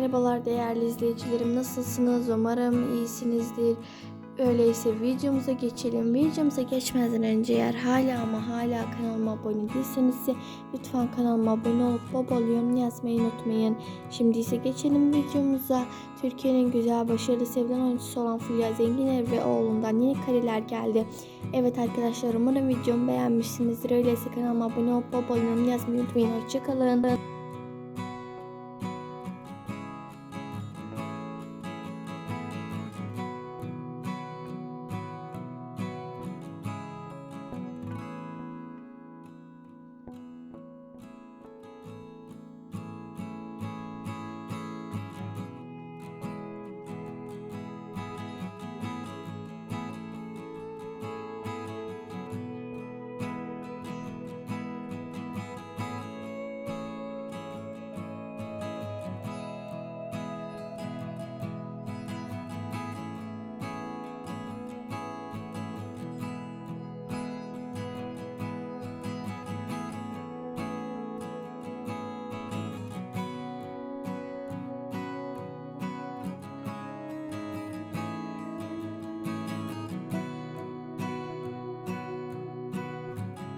Merhabalar değerli izleyicilerim nasılsınız? Umarım iyisinizdir. Öyleyse videomuza geçelim. Videomuza geçmeden önce eğer hala ama hala kanalıma abone değilseniz lütfen kanalıma abone olup bol bol yorum yazmayı unutmayın. Şimdi ise geçelim videomuza. Türkiye'nin güzel, başarılı, sevilen oyuncusu olan Fulya Zenginer ve oğlundan yeni kareler geldi. Evet arkadaşlar umarım videomu beğenmişsinizdir. Öyleyse kanalıma abone olup bol bol yorum yazmayı unutmayın. Hoşçakalın.